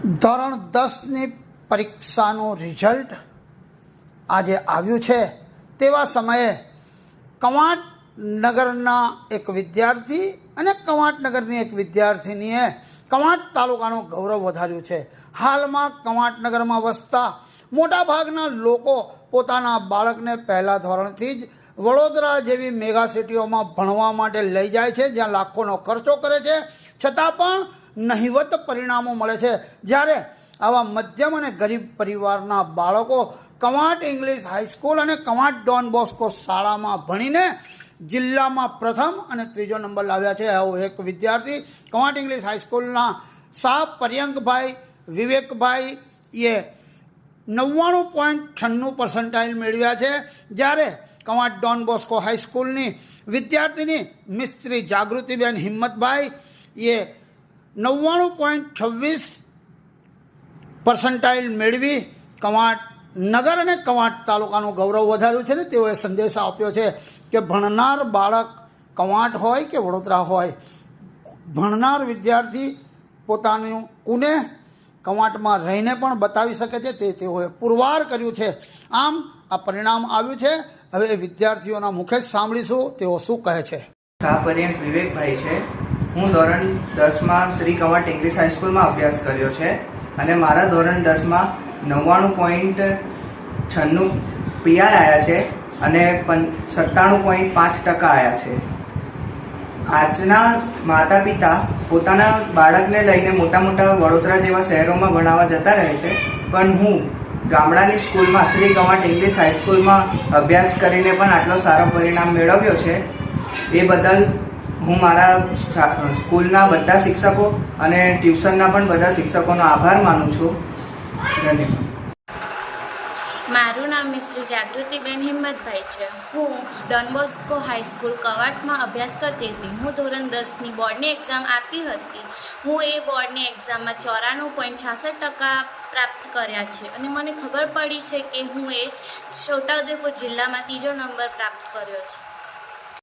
ધોરણ દસની પરીક્ષાનું રિઝલ્ટ આજે આવ્યું છે. તેવા સમયે કવાંટ નગરના એક વિદ્યાર્થી અને કવાંટનગરની એક વિદ્યાર્થીનીએ કવાંટ તાલુકાનું ગૌરવ વધાર્યું છે. હાલમાં કવાંટનગરમાં વસતા મોટાભાગના લોકો પોતાના બાળકને પહેલા ધોરણથી જ વડોદરા જેવી મેગા સિટીઓમાં ભણવા માટે લઈ જાય છે, જ્યાં લાખોનો ખર્ચો કરે છે. છતાં પણ નહિવત પરિણામો મળે છે. જ્યારે આવા મધ્યમ અને ગરીબ પરિવારના બાળકો કવાંટ ઇંગ્લિશ હાઈસ્કૂલ અને કવાંટ ડોન બોસ્કો શાળામાં ભણીને જિલ્લામાં પ્રથમ અને ત્રીજો નંબર લાવ્યા છે. આવો એક વિદ્યાર્થી કવાંટ ઇંગ્લિશ હાઈસ્કૂલના શાહ પર્યંકભાઈ વિવેકભાઈ એ નવ્વાણું પોઈન્ટ છન્નું પર્સન્ટાઇલ મેળવ્યા છે. જ્યારે કવાંટ ડોન બોસ્કો હાઈસ્કૂલની વિદ્યાર્થીની મિસ્ત્રી જાગૃતિબેન હિંમતભાઈ એ નવ્વાણું પોઈન્ટ છવ્વીસ પર્સન્ટાઇલ મેળવી કવાંટ નગર અને કવાંટ તાલુકાનું ગૌરવ વધાર્યું છે ને તેઓએ સંદેશ આપ્યો છે કે ભણનાર બાળક કવાંટ હોય કે વડોદરા હોય, ભણનાર વિદ્યાર્થી પોતાનું કુને કવાંટમાં રહીને પણ બતાવી શકે છે તે તેઓએ પુરવાર કર્યું છે. આમ આ પરિણામ આવ્યું છે. હવે વિદ્યાર્થીઓના મુખે સાંભળીશું તેઓ શું કહે છે. વિવેકભાઈ છે. હું ધોરણ દસમાં શ્રી કંવર ટેંગરીસ હાઈસ્કૂલમાં અભ્યાસ કર્યો છે અને મારા ધોરણ દસમાં નવ્વાણું પોઈન્ટ છન્નું પીઆર આવ્યા છે અને પં, સત્તાણું પોઈન્ટ પાંચ ટકા આવ્યા છે. આજના માતા પિતા પોતાના બાળકને લઈને મોટા મોટા વડોદરા જેવા શહેરોમાં ભણાવવા જતા રહે છે, પણ હું ગામડાની સ્કૂલમાં શ્રી કવાટ ઇંગ્લિશ હાઈસ્કૂલમાં અભ્યાસ કરીને પણ આટલો સારો પરિણામ મેળવ્યો છે, એ બદલ હું મારા સ્કૂલના બધા શિક્ષકો અને ટ્યુશનના પણ બધા શિક્ષકોનો આભાર માનું છું. ધન્યવાદ. મારું નામ મિસ્ત્રી જાગૃતિબેન હિંમતભાઈ છે. હું ડોનબોસ્કો હાઈસ્કૂલ કવાટમાં અભ્યાસ કરતી હતી. હું ધોરણ દસની બોર્ડની એક્ઝામ આપતી હતી. હું એ બોર્ડની એક્ઝામમાં ચોરાણું પોઈન્ટ છાસઠ ટકા પ્રાપ્ત કર્યા છે અને મને ખબર પડી છે કે હું એ છોટાઉદેપુર જિલ્લામાં ત્રીજો નંબર પ્રાપ્ત કર્યો છે.